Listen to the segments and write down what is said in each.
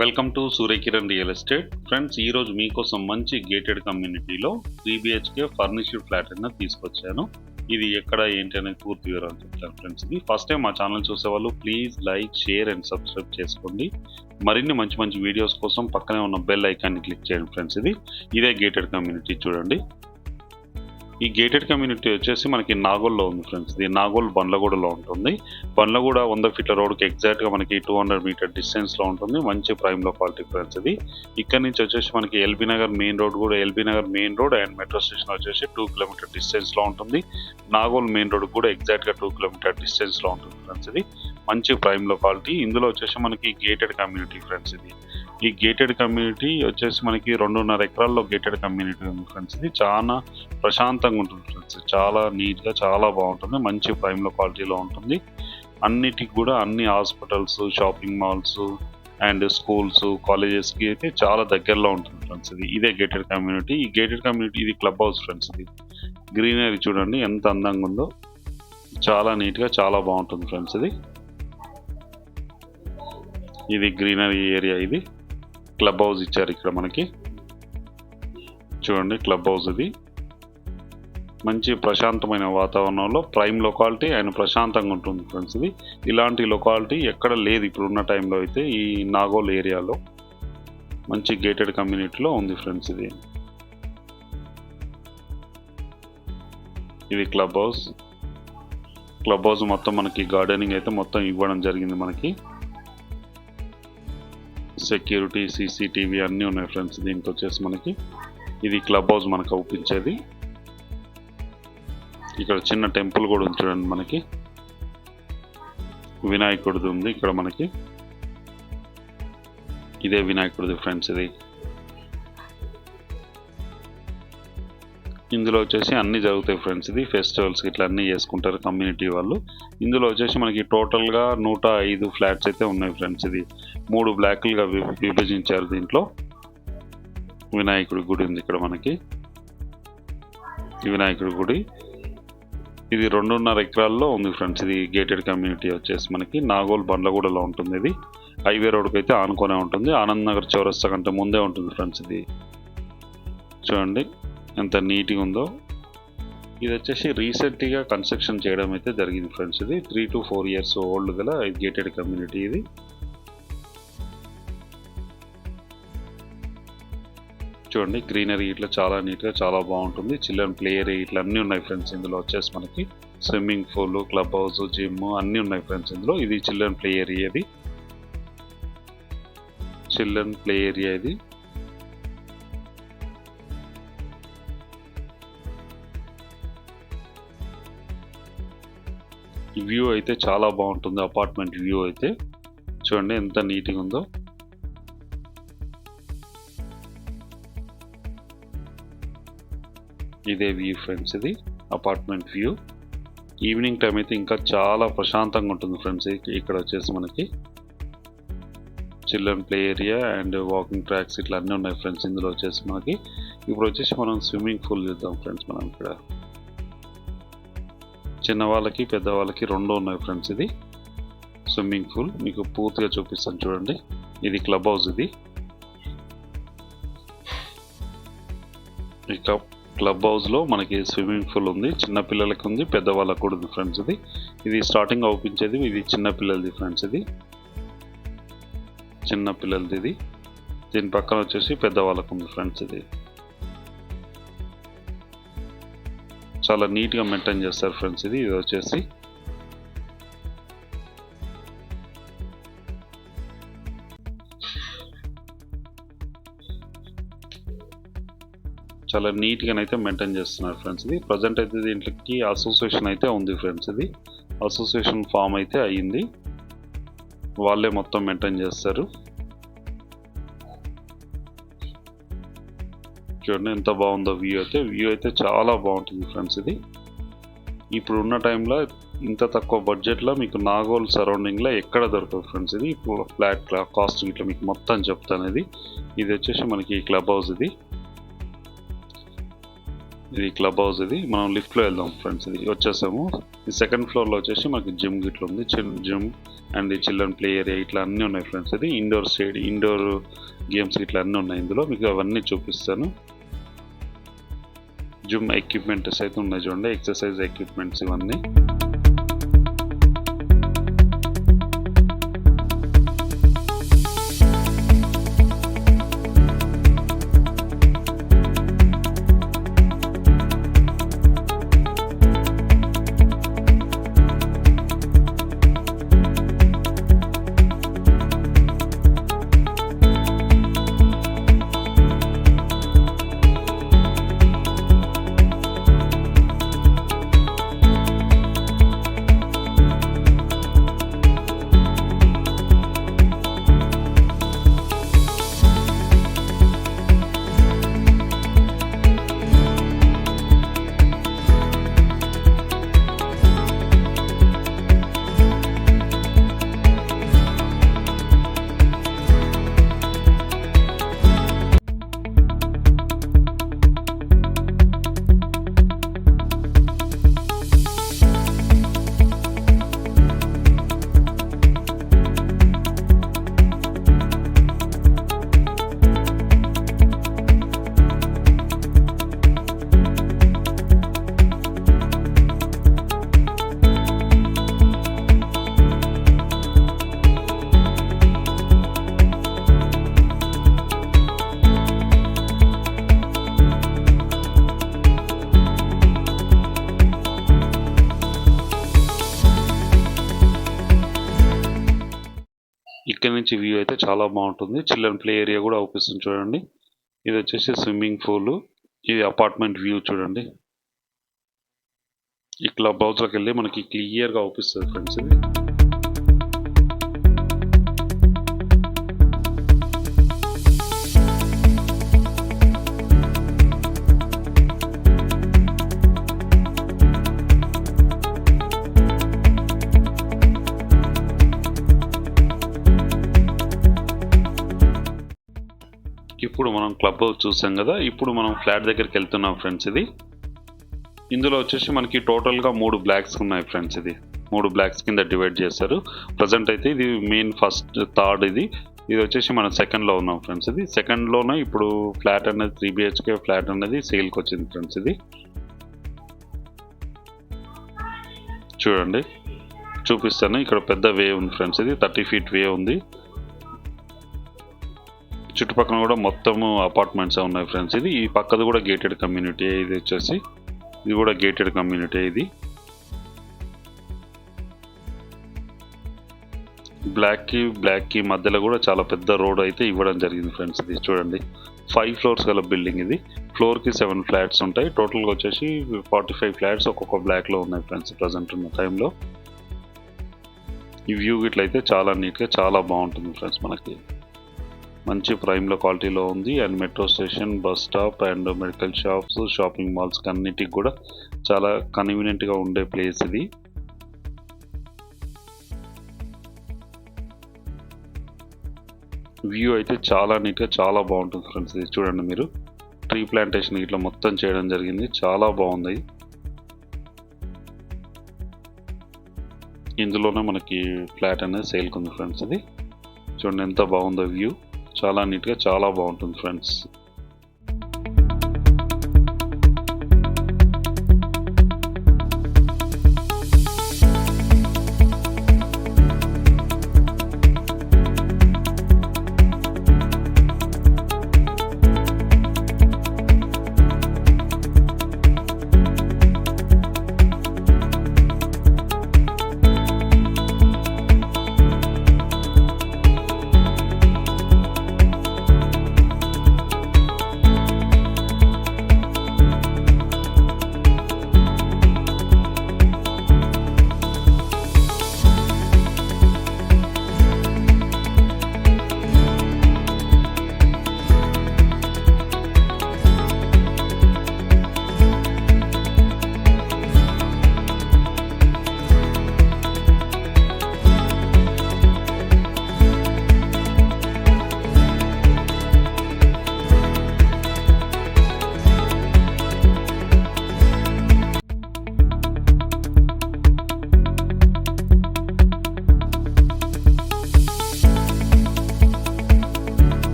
Welcome to Suryakiran real estate friends ఈరోజు మీకోసం మంచి గేటెడ్ కమ్యూనిటీలో త్రీ బిహెచ్కే ఫర్నిష్డ్ ఫ్లాట్ అనేది తీసుకొచ్చాను. ఇది ఎక్కడ ఏంటి అనేది పూర్తి వివరాలు చెప్తాను ఫ్రెండ్స్ ఇది ఫస్ట్ టైం మా ఛానల్ చూసేవాళ్ళు please like share and subscribe చేసుకోండి. మరిన్ని మంచి మంచి వీడియోస్ కోసం పక్కనే ఉన్న బెల్ ఐకాన్ని క్లిక్ చేయండి ఫ్రెండ్స్ ఇది. ఇదే గేటెడ్ కమ్యూనిటీ చూడండి. ఈ గేటెడ్ కమ్యూనిటీ వచ్చేసి మనకి నాగోల్లో ఉంది ఫ్రెండ్స్ ఇది నాగోల్ బండ్లగూడలో ఉంటుంది. బండ్లగూడ వంద ఫీట్ల రోడ్కి ఎగ్జాక్ట్గా మనకి టూ హండ్రెడ్ మీటర్ డిస్టెన్స్లో ఉంటుంది. మంచి ప్రైమ్లో లొకాలిటీ ఫ్రెండ్స్ ఇది. ఇక్కడ నుంచి వచ్చేసి మనకి ఎల్బీ నగర్ మెయిన్ రోడ్ కూడా LB Nagar main road and metro station వచ్చేసి టూ కిలోమీటర్ డిస్టెన్స్లో ఉంటుంది. నాగోల్ మెయిన్ రోడ్ కూడా ఎగ్జాక్ట్గా టూ కిలోమీటర్ డిస్టెన్స్లో ఉంటుంది ఫ్రెండ్స్ ఇది. మంచి ప్రైమ్లో లొకాలిటీ ఇందులో వచ్చేసి మనకి గేటెడ్ కమ్యూనిటీ ఫ్రెండ్స్ ఇది. ఈ గేటెడ్ కమ్యూనిటీ వచ్చేసి మనకి రెండున్నర ఎకరాల్లో గేటెడ్ కమ్యూనిటీ ఉంది ఫ్రెండ్స్ ఇది చాలా ప్రశాంతంగా ఉంటుంది ఫ్రెండ్స్ చాలా నీట్గా చాలా బాగుంటుంది. మంచి ప్రైమ్లో క్వాలిటీలో ఉంటుంది. అన్నిటికి కూడా అన్ని hospitals shopping malls and schools కాలేజెస్కి అయితే చాలా దగ్గరలో ఉంటుంది ఫ్రెండ్స్ ఇది ఇదే గేటెడ్ కమ్యూనిటీ ఈ గేటెడ్ కమ్యూనిటీ ఇది క్లబ్ హౌస్ ఫ్రెండ్స్ ఇది గ్రీనరీ చూడండి ఎంత అందంగా ఉందో. చాలా నీట్గా చాలా బాగుంటుంది ఫ్రెండ్స్ ఇది ఇది గ్రీనరీ ఏరియా ఇది. క్లబ్ హౌస్ ఇచ్చారు ఇక్కడ మనకి. చూడండి క్లబ్ హౌస్ ఇది. మంచి ప్రశాంతమైన వాతావరణంలో ప్రైమ్ లొకాలిటీ అండ్ ప్రశాంతంగా ఉంటుంది ఫ్రెండ్స్ ఇది. ఇలాంటి లొకాలిటీ ఎక్కడ లేదు ఇప్పుడున్న టైంలో అయితే ఈ నాగోల్ ఏరియాలో. మంచి గేటెడ్ కమ్యూనిటీలో ఉంది ఫ్రెండ్స్ ఇది. ఇది క్లబ్ హౌస్. క్లబ్ హౌస్ మొత్తం మనకి గార్డెనింగ్ అయితే మొత్తం ఇవ్వడం జరిగింది మనకి. సెక్యూరిటీ సీసీటీవీ అన్నీ ఉన్నాయి ఫ్రెండ్స్ దీనికి వచ్చేసి మనకి. ఇది క్లబ్ హౌస్ మనకు అవుపించేది. ఇక్కడ చిన్న టెంపుల్ కూడా ఉంది చూడండి మనకి. వినాయకుడిది ఉంది ఇక్కడ మనకి. ఇదే వినాయకుడిది ఫ్రెండ్స్ ఇది. ఇందులో వచ్చేసి అన్నీ జరుగుతాయి ఫ్రెండ్స్ ఇది ఫెస్టివల్స్ ఇట్లా అన్నీ చేసుకుంటారు కమ్యూనిటీ వాళ్ళు. ఇందులో వచ్చేసి మనకి టోటల్గా నూట ఐదు ఫ్లాట్స్ అయితే ఉన్నాయి ఫ్రెండ్స్ ఇది మూడు బ్లాక్లుగా విభజించారు దీంట్లో. వినాయకుడి గుడి ఉంది ఇక్కడ మనకి. వినాయకుడి గుడి. ఇది రెండున్నర ఎకరాల్లో ఉంది ఫ్రెండ్స్ ఇది గేటెడ్ కమ్యూనిటీ వచ్చేసి మనకి. నాగోల్ బండ్లగూడలో ఉంటుంది ఇది. హైవే రోడ్కి అయితే ఆనుకొనే ఉంటుంది. ఆనంద్ నగర్ చౌరస్తా కంటే ముందే ఉంటుంది ఫ్రెండ్స్ ఇది. చూడండి. ఎంత నీట్గా ఉందో. ఇది వచ్చేసి రీసెంట్గా కన్స్ట్రక్షన్ చేయడం అయితే జరిగింది ఫ్రెండ్స్ ఇది. Three to four years old గల గేటెడ్ కమ్యూనిటీ ఇది. చూడండి గ్రీనరీ ఇట్లా చాలా నీట్గా చాలా బాగుంటుంది. చిల్డ్రన్ ప్లే ఏరియా ఇట్లా అన్నీ ఉన్నాయి ఫ్రెండ్స్ ఇందులో వచ్చేసి మనకి. Swimming pool club house gym అన్నీ ఉన్నాయి ఫ్రెండ్స్ ఇందులో. ఇది చిల్డ్రన్ ప్లే ఏరియా ఇది. చిల్డ్రన్ ప్లే ఏరియా ఇది. వ్యూ అయితే చాలా బాగుంటుంది అపార్ట్మెంట్ వ్యూ అయితే. చూడండి ఎంత నీట్గా ఉందో. ఇదే వ్యూ ఫ్రెండ్స్ ఇది అపార్ట్మెంట్ వ్యూ. ఈవినింగ్ టైం అయితే ఇంకా చాలా ప్రశాంతంగా ఉంటుంది ఫ్రెండ్స్ ఇక్కడ వచ్చేసి మనకి. Children play area and walking tracks ఇట్లా అన్నీ ఉన్నాయి ఫ్రెండ్స్ ఇందులో వచ్చేసి మనకి. ఇప్పుడు వచ్చేసి మనం స్విమ్మింగ్ పూల్ చూద్దాం ఫ్రెండ్స్ మనం ఇక్కడ. చిన్నవాళ్ళకి పెద్దవాళ్ళకి రెండు ఉన్నాయి ఫ్రెండ్స్ ఇది. స్విమ్మింగ్ పూల్ మీకు పూర్తిగా చూపిస్తాను చూడండి. ఇది క్లబ్ హౌస్ ఇది. ఈ క్లబ్ క్లబ్ హౌస్లో మనకి స్విమ్మింగ్ పూల్ ఉంది చిన్న పిల్లలకి ఉంది పెద్దవాళ్ళకి కూడా ఉంది ఫ్రెండ్స్ ఇది. ఇది స్టార్టింగ్ అవుపించేది ఇది చిన్న పిల్లలది ఫ్రెండ్స్ ఇది. చిన్న పిల్లలది ఇది. దీని పక్కన వచ్చేసి పెద్దవాళ్ళకు ఉంది ఫ్రెండ్స్ ఇది. చాలా నీట్గా మెయింటైన్ చేస్తారు ఫ్రెండ్స్ ఇది. ఇది వచ్చేసి చాలా నీట్గా అయితే మెయింటైన్ చేస్తున్నారు ఫ్రెండ్స్ ఇది. ప్రజెంట్ అయితే దీంట్లోకి అసోసియేషన్ అయితే ఉంది ఫ్రెండ్స్ ఇది. అసోసియేషన్ ఫామ్ అయితే అయ్యింది. వాళ్ళే మొత్తం మెయింటైన్ చేస్తారు. చూడండి ఎంత బాగుందో వ్యూ అయితే వ్యూ అయితే చాలా బాగుంటుంది ఫ్రెండ్స్ ఇది. ఇప్పుడు ఉన్న టైంలో ఇంత తక్కువ బడ్జెట్లో మీకు నాగోల్ సరౌండింగ్లో ఎక్కడ దొరకదు ఫ్రెండ్స్ ఇది. ఇప్పుడు ఫ్లాట్ కాస్ట్ ఇట్లా మీకు మొత్తం చెప్తాను ఇది. ఇది వచ్చేసి మనకి క్లబ్ హౌస్ ఇది. ఇది క్లబ్ హౌస్ ఇది. మనం లిఫ్ట్లో వెళ్దాం ఫ్రెండ్స్ ఇది. వచ్చేసాము. ఈ సెకండ్ ఫ్లోర్లో వచ్చేసి మనకి జిమ్ గిట్ల ఉంది. Gym and children play area ఇట్లా అన్నీ ఉన్నాయి ఫ్రెండ్స్ ఇది. ఇండోర్ స్టేడి ఇండోర్ గేమ్స్ ఇట్లా అన్నీ ఉన్నాయి ఇందులో. మీకు అవన్నీ చూపిస్తాను. జిమ్ ఎక్విప్మెంట్స్ అయితే ఉన్నాయి చూడండి. ఎక్సర్సైజ్ ఎక్విప్మెంట్స్ ఇవన్నీ. నుంచి వ్యూ అయితే చాలా బాగుంటుంది. చిల్డ్రన్ ప్లే ఏరియా కూడా అవుపిస్తుంది చూడండి. ఇది వచ్చేసి స్విమ్మింగ్ పూల్. ఇది అపార్ట్మెంట్ వ్యూ చూడండి. ఈ క్లబ్ హౌస్లోకి వెళ్ళి మనకి క్లియర్గా అవుపిస్తుంది ఫ్రెండ్స్ ఇది. మనం క్లబ్ హౌస్ చూసాం కదా ఇప్పుడు మనం ఫ్లాట్ దగ్గరికి వెళ్తున్నాం ఫ్రెండ్స్ ఇది. ఇందులో వచ్చేసి మనకి టోటల్గా మూడు బ్లాక్స్ ఉన్నాయి ఫ్రెండ్స్ ఇది. మూడు బ్లాక్స్ కింద డివైడ్ చేశారు. ప్రజెంట్ అయితే ఇది మెయిన్ ఫస్ట్ థర్డ్ ఇది. ఇది వచ్చేసి మనం సెకండ్లో ఉన్నాం ఫ్రెండ్స్ ఇది. సెకండ్లోనే ఇప్పుడు ఫ్లాట్ అనేది త్రీ బిహెచ్కే ఫ్లాట్ అనేది సేల్కి వచ్చింది ఫ్రెండ్స్ ఇది. చూడండి. చూపిస్తాను. ఇక్కడ పెద్ద వే ఉంది ఫ్రెండ్స్ ఇది. థర్టీ ఫీట్ వే ఉంది. చుట్టుపక్కల కూడా మొత్తము అపార్ట్మెంట్స్ ఉన్నాయి ఫ్రెండ్స్ ఇది ఈ పక్కది కూడా గేటెడ్ కమ్యూనిటీ ఇది వచ్చేసి ఇది కూడా గేటెడ్ కమ్యూనిటీ ఇది. బ్లాక్కి బ్లాక్కి మధ్యలో కూడా చాలా పెద్ద రోడ్ అయితే ఇవ్వడం జరిగింది ఫ్రెండ్స్ ఇది చూడండి. ఫైవ్ ఫ్లోర్స్ గల బిల్డింగ్ ఇది. ఫ్లోర్కి సెవెన్ ఫ్లాట్స్ ఉంటాయి. టోటల్గా వచ్చేసి ఫార్టీ ఫైవ్ ఫ్లాట్స్ ఒక్కొక్క బ్లాక్లో ఉన్నాయి ఫ్రెండ్స్ ప్రజెంట్ ఉన్న టైంలో ఈ వ్యూ ఇట్లయితే చాలా నీట్గా చాలా బాగుంటుంది ఫ్రెండ్స్ మనకి. మంచి ప్రైమ్లో క్వాలిటీలో ఉంది. And metro station bus stop and medical shops shopping malls అన్నిటికి కూడా చాలా కన్వీనియంట్గా ఉండే ప్లేస్ ఇది. వ్యూ అయితే చాలా నీట్గా చాలా బాగుంటుంది ఫ్రెండ్స్ ఇది చూడండి మీరు. ట్రీ ప్లాంటేషన్ ఇట్లా మొత్తం చేయడం జరిగింది. చాలా బాగుంది. ఇందులోనే మనకి ఫ్లాట్ అనేది సేల్కి ఉంది ఫ్రెండ్స్ ఇది. చూడండి ఎంత బాగుందో వ్యూ. చాలా నీట్గా చాలా బాగుంటుంది ఫ్రెండ్స్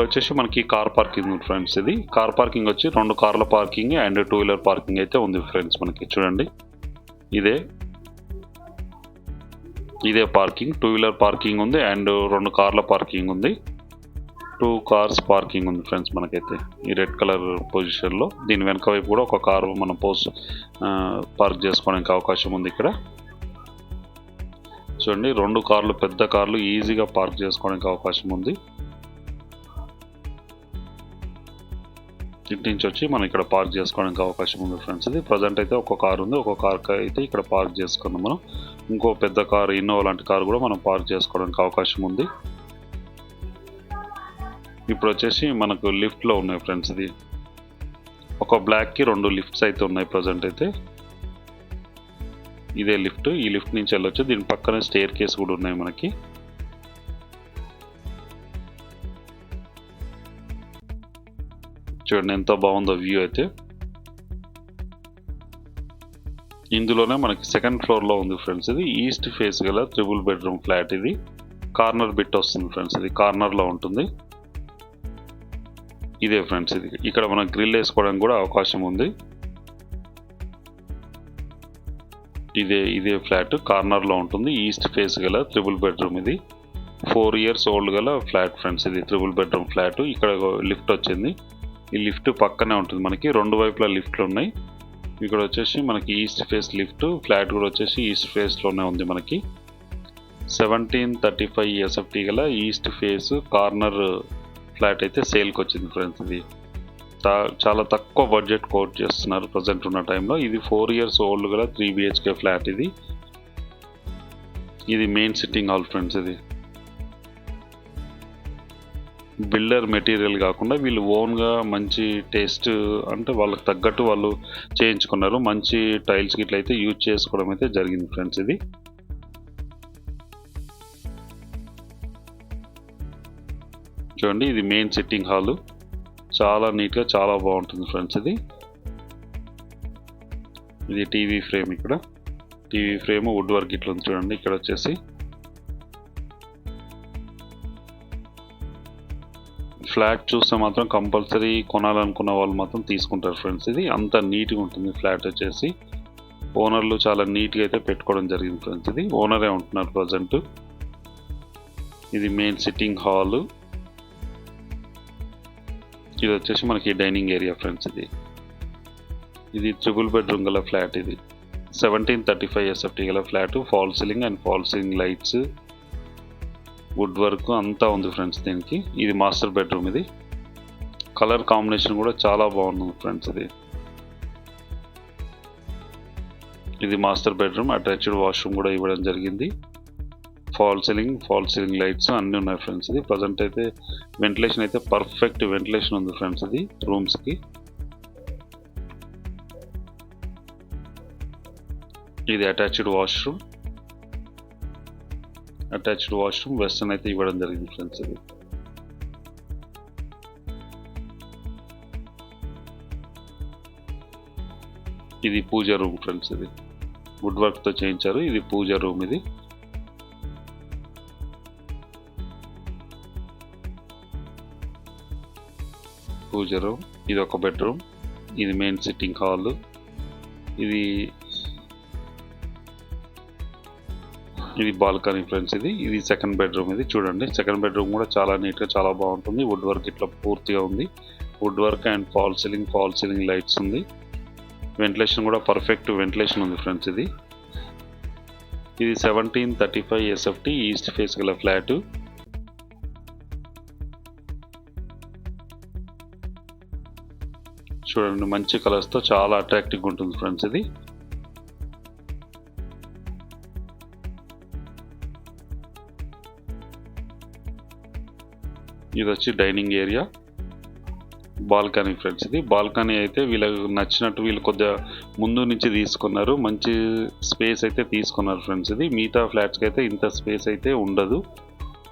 ఇక్కడ వచ్చేసి మనకి కార్ పార్కింగ్ ఉంది ఫ్రెండ్స్ ఇది. కార్ పార్కింగ్ వచ్చి రెండు కార్ల parking and two wheeler parking అయితే ఉంది ఫ్రెండ్స్ మనకి. చూడండి. ఇదే. ఇదే పార్కింగ్ టూ వీలర్ పార్కింగ్ ఉంది అండ్ రెండు కార్ల పార్కింగ్ ఉంది. టూ కార్స్ పార్కింగ్ ఉంది ఫ్రెండ్స్ మనకైతే. ఈ రెడ్ కలర్ పొజిషన్లో దీని వెనక వైపు కూడా ఒక కారు మనం పోస్ట్ పార్క్ చేసుకోవడానికి అవకాశం ఉంది ఇక్కడ. చూడండి. రెండు కార్లు పెద్ద కార్లు ఈజీగా పార్క్ చేసుకోవడానికి అవకాశం ఉంది. ఇంటి నుంచి వచ్చి మనం ఇక్కడ పార్క్ చేసుకోవడానికి అవకాశం ఉంది ఫ్రెండ్స్ ఇది. ప్రజెంట్ అయితే ఒక కార్ ఉంది ఒక కార్ అయితే ఇక్కడ పార్క్ చేసుకున్నాం మనం. ఇంకో పెద్ద కార్ ఇన్నోవా లాంటి కార్ కూడా మనం పార్క్ చేసుకోవడానికి అవకాశం ఉంది. ఇప్పుడు వచ్చేసి మనకు లిఫ్ట్లో ఉన్నాయి ఫ్రెండ్స్ ఇది. ఒక బ్లాక్కి రెండు లిఫ్ట్స్ అయితే ఉన్నాయి ప్రజెంట్ అయితే. ఇదే లిఫ్ట్ ఈ లిఫ్ట్ నుంచి వెళ్ళొచ్చు. దీని పక్కనే స్టేర్ కేస్ కూడా ఉన్నాయి మనకి. చూడండి ఎంత బాగుందో వ్యూ అయితే. ఇందులోనే మనకి సెకండ్ ఫ్లోర్లో ఉంది ఫ్రెండ్స్ ఇది ఈస్ట్ ఫేస్ గల త్రిబుల్ బెడ్రూమ్ ఫ్లాట్ ఇది. కార్నర్ బిట్ వస్తుంది ఫ్రెండ్స్ ఇది కార్నర్లో ఉంటుంది. ఇదే ఫ్రెండ్స్ ఇది. ఇక్కడ మనం గ్రిల్ వేసుకోవడానికి కూడా అవకాశం ఉంది. ఇదే ఇదే ఫ్లాట్ కార్నర్లో ఉంటుంది ఈస్ట్ ఫేస్ గల త్రిబుల్ బెడ్రూమ్ ఇది. ఫోర్ ఇయర్స్ ఓల్డ్ గల ఫ్లాట్ ఫ్రెండ్స్ ఇది త్రిబుల్ బెడ్రూమ్ ఫ్లాట్ ఇక్కడ లిఫ్ట్ వచ్చింది. ఈ లిఫ్ట్ పక్కనే ఉంటుంది. మనకి రెండు వైపులా లిఫ్ట్లు ఉన్నాయి. ఇక్కడ వచ్చేసి మనకి ఈస్ట్ ఫేస్ లిఫ్ట్ ఫ్లాట్ కూడా వచ్చేసి ఈస్ట్ ఫేస్లోనే ఉంది మనకి. సెవెంటీన్ థర్టీ ఫైవ్ ఎస్ఎఫ్టీ గల ఈస్ట్ ఫేస్ కార్నర్ ఫ్లాట్ అయితే సేల్కి వచ్చింది ఫ్రెండ్స్ ఇది. తా- చాలా తక్కువ బడ్జెట్ కోట్ చేస్తున్నారు ప్రజెంట్ ఉన్న టైంలో. ఇది ఫోర్ ఇయర్స్ ఓల్డ్ గల త్రీ బిహెచ్కే ఫ్లాట్ ఇది. ఇది మెయిన్ సిట్టింగ్ హాల్ ఫ్రెండ్స్ ఇది. బిల్డర్ మెటీరియల్ కాకుండా వీళ్ళు ఓన్గా మంచి టేస్ట్ అంటే వాళ్ళకి తగ్గట్టు వాళ్ళు చేయించుకున్నారు. మంచి టైల్స్ గిట్ల అయితే యూజ్ చేసుకోవడం అయితే జరిగింది ఫ్రెండ్స్ ఇది. చూడండి ఇది మెయిన్ సిట్టింగ్ హాల్. చాలా నీట్గా చాలా బాగుంటుంది ఫ్రెండ్స్ ఇది. ఇది టీవీ ఫ్రేమ్ ఇక్కడ. టీవీ ఫ్రేమ్ వుడ్ వర్క్ ఇట్లా ఉంది చూడండి ఇక్కడ వచ్చేసి. ఫ్లాట్ చూస్తే మాత్రం కంపల్సరీ కొనాలనుకున్న వాళ్ళు మాత్రం తీసుకుంటారు ఫ్రెండ్స్. ఇది అంత నీట్గా ఉంటుంది ఫ్లాట్ వచ్చేసి. ఓనర్లు చాలా నీట్గా అయితే పెట్టుకోవడం జరిగింది ఫ్రెండ్స్. ఇది ఓనరే ఉంటున్నారు ప్రజెంట్. ఇది మెయిన్ సిట్టింగ్ హాల్. ఇది వచ్చేసి మనకి డైనింగ్ ఏరియా ఫ్రెండ్స్ ఇది. ఇది ట్రిపుల్ బెడ్రూమ్ గల ఫ్లాట్ ఇది. సెవెంటీన్ థర్టీ ఫైవ్ ఎస్ఎఫ్టీ గల flat. Fall ceiling and fall ceiling lights wood work అంతా ఉంది ఫ్రెండ్స్ దీనికి. ఇది మాస్టర్ బెడ్రూమ్ ఇది. కలర్ కాంబినేషన్ కూడా చాలా బాగుంది ఫ్రెండ్స్ ఇది. ఇది మాస్టర్ బెడ్రూమ్ అటాచ్డ్ వాష్రూమ్ కూడా ఇవ్వడం జరిగింది. Fall ceiling fall ceiling lights అన్నీ ఉన్నాయి ఫ్రెండ్స్ ఇది. ప్రజెంట్ అయితే వెంటిలేషన్ అయితే పర్ఫెక్ట్ వెంటిలేషన్ ఉంది ఫ్రెండ్స్ ఇది రూమ్స్కి ఇది attached washroom. Attached washroom western అయితే ఇవ్వడం జరిగింది ఫ్రెండ్స్ ఇది. ఇది పూజ రూమ్ ఫ్రెండ్స్ ఇది. వుడ్ వర్క్తో చేయించారు ఇది పూజ రూమ్ ఇది. పూజ రూమ్ ఇది ఒక బెడ్రూమ్ ఇది మెయిన్ సిట్టింగ్ హాల్. ఇది ఇది బాల్కనీ ఫ్రెండ్స్ ఇది. ఇది సెకండ్ బెడ్రూమ్ ఇది. చూడండి సెకండ్ బెడ్రూమ్ కూడా చాలా నీట్గా చాలా బాగుంటుంది. వుడ్ వర్క్ ఇట్లా పూర్తిగా ఉంది. Wood work and fall ceiling fall ceiling lights ఉంది. వెంటిలేషన్ కూడా పర్ఫెక్ట్ వెంటిలేషన్ ఉంది ఫ్రెండ్స్ ఇది. ఇది seventeen thirty five SFT east face గల ఫ్లాట్. చూడండి మంచి కలర్స్తో చాలా అట్రాక్టివ్గా ఉంటుంది ఫ్రెండ్స్ ఇది. ఇది వచ్చి డైనింగ్ ఏరియా. బాల్కనీ ఫ్రెండ్స్ ఇది. బాల్కనీ అయితే వీళ్ళకి నచ్చినట్టు వీళ్ళు కొద్దిగా ముందు నుంచి తీసుకున్నారు. మంచి స్పేస్ అయితే తీసుకున్నారు ఫ్రెండ్స్ ఇది. మిగతా ఫ్లాట్స్కి అయితే ఇంత స్పేస్ అయితే ఉండదు.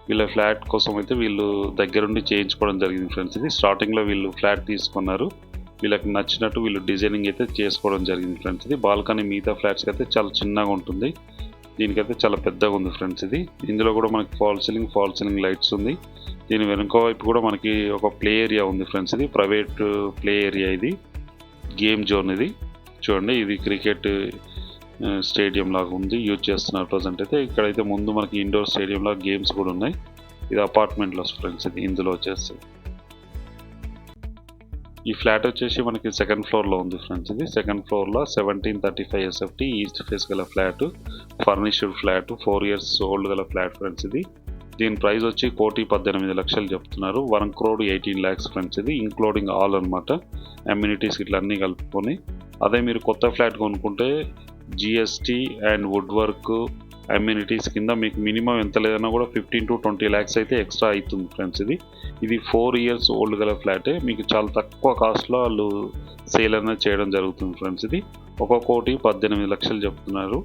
వీళ్ళ ఫ్లాట్ కోసం అయితే వీళ్ళు దగ్గరుండి చేయించుకోవడం జరిగింది ఫ్రెండ్స్ ఇది. స్టార్టింగ్లో వీళ్ళు ఫ్లాట్ తీసుకున్నారు. వీళ్ళకి నచ్చినట్టు వీళ్ళు డిజైనింగ్ అయితే చేసుకోవడం జరిగింది ఫ్రెండ్స్ ఇది. బాల్కనీ మిగతా ఫ్లాట్స్కి అయితే చాలా చిన్నగా ఉంటుంది. దీనికైతే చాలా పెద్దగా ఉంది ఫ్రెండ్స్ ఇది. ఇందులో కూడా మనకి fall ceiling fall ceiling lights ఉంది. దీని వెనుక వైపు కూడా మనకి ఒక ప్లే ఏరియా ఉంది ఫ్రెండ్స్ ఇది. ప్రైవేట్ ప్లే ఏరియా ఇది. గేమ్ జోన్ ఇది. చూడండి ఇది క్రికెట్ స్టేడియం లాగా ఉంది. యూజ్ చేస్తున్నారు ప్రజెంట్ అయితే ఇక్కడైతే ముందు మనకి ఇండోర్ స్టేడియం లాగా గేమ్స్ కూడా ఉన్నాయి. ఇది అపార్ట్మెంట్లో ఫ్రెండ్స్ ఇది. ఇందులో వచ్చేసి ఈ ఫ్లాట్ వచ్చేసి మనకి సెకండ్ ఫ్లోర్లో ఉంది ఫ్రెండ్స్ ఇది. సెకండ్ ఫ్లోర్లో seventeen thirty five SFT east face గల flat furnished flat four years old గల ఫ్లాట్ ఫ్రెండ్స్ ఇది. దీని ప్రైస్ వచ్చి కోటి పద్దెనిమిది లక్షలు చెప్తున్నారు. One crore eighteen lakhs friends ఇది ఇంక్లూడింగ్ ఆల్ అనమాట అమ్యూనిటీస్ ఇట్లా అన్నీ కలుపుకొని. అదే మీరు కొత్త ఫ్లాట్ కొనుక్కుంటే GST and wood work amenities కింద మీకు మినిమం ఎంత లేదన్నా కూడా ఫిఫ్టీన్ టు ట్వంటీ ల్యాక్స్ అయితే ఎక్స్ట్రా అవుతుంది ఫ్రెండ్స్ ఇది. ఇది ఫోర్ ఇయర్స్ ఓల్డ్ గల ఫ్లాటే మీకు చాలా తక్కువ కాస్ట్లో వాళ్ళు సేల్ అనేది చేయడం జరుగుతుంది ఫ్రెండ్స్ ఇది. ఒక కోటి పద్దెనిమిది లక్షలు చెప్తున్నారు.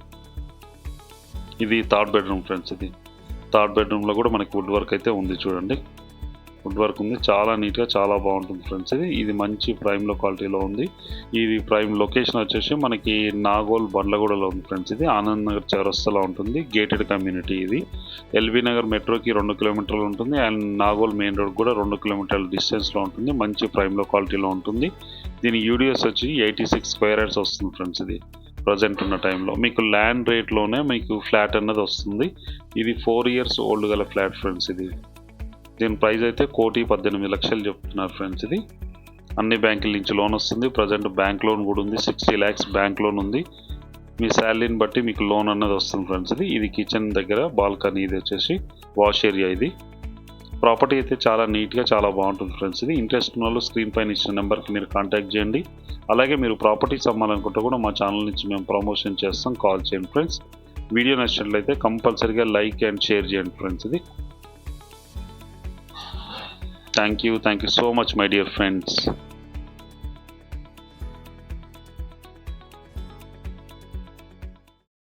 ఇది థర్డ్ బెడ్రూమ్ ఫ్రెండ్స్ ఇది. థర్డ్ బెడ్రూమ్లో కూడా మనకి వుడ్ వర్క్ అయితే ఉంది చూడండి. వుడ్ వర్క్ ఉంది. చాలా నీట్గా చాలా బాగుంటుంది ఫ్రెండ్స్ ఇది. ఇది మంచి ప్రైమ్లో క్వాలిటీలో ఉంది. ఇది ప్రైమ్ లొకేషన్ వచ్చేసి మనకి నాగోల్ బండ్లగూడలో ఉంది ఫ్రెండ్స్ ఇది. ఆనంద్ నగర్ చౌరస్తలో ఉంటుంది. గేటెడ్ కమ్యూనిటీ ఇది. ఎల్బీ నగర్ మెట్రోకి రెండు కిలోమీటర్లు ఉంటుంది. అండ్ నాగోల్ మెయిన్ రోడ్ కూడా రెండు కిలోమీటర్ల డిస్టెన్స్లో ఉంటుంది. మంచి ప్రైమ్లో క్వాలిటీలో ఉంటుంది. దీని యూడిఎస్ వచ్చి ఎయిటీ సిక్స్ స్క్వేర్ యార్డ్స్ వస్తుంది ఫ్రెండ్స్ ఇది. ప్రజెంట్ ఉన్న టైంలో మీకు ల్యాండ్ రేట్లోనే మీకు ఫ్లాట్ అన్నది వస్తుంది. ఇది ఫోర్ ఇయర్స్ ఓల్డ్ గల ఫ్లాట్ ఫ్రెండ్స్ ఇది. దీని ప్రైస్ అయితే కోటి పద్దెనిమిది లక్షలు చెప్తున్నారు ఫ్రెండ్స్ ఇది. అన్ని బ్యాంకుల నుంచి లోన్ వస్తుంది. ప్రజెంట్ బ్యాంక్ లోన్ కూడా ఉంది. సిక్స్టీ ల్యాక్స్ బ్యాంక్ లోన్ ఉంది. మీ శాలరీని బట్టి మీకు లోన్ అన్నది వస్తుంది ఫ్రెండ్స్ ఇది. ఇది కిచెన్ దగ్గర బాల్కనీ ఇది వచ్చేసి వాష్ ఏరియా ఇది. ప్రాపర్టీ అయితే చాలా నీట్గా చాలా బాగుంటుంది ఫ్రెండ్స్ ఇది. ఇంట్రెస్ట్ ఉన్న వాళ్ళు స్క్రీన్ పైన ఇచ్చిన నెంబర్కి మీరు కాంటాక్ట్ చేయండి. అలాగే మీరు ప్రాపర్టీస్ అమ్మాలనుకుంటే కూడా మా ఛానల్ నుంచి మేము ప్రమోషన్ చేస్తాం. కాల్ చేయండి ఫ్రెండ్స్ వీడియో నచ్చినట్లయితే కంపల్సరీగా లైక్ అండ్ షేర్ చేయండి ఫ్రెండ్స్ ఇది. Thank you. Thank you so much, my dear friends.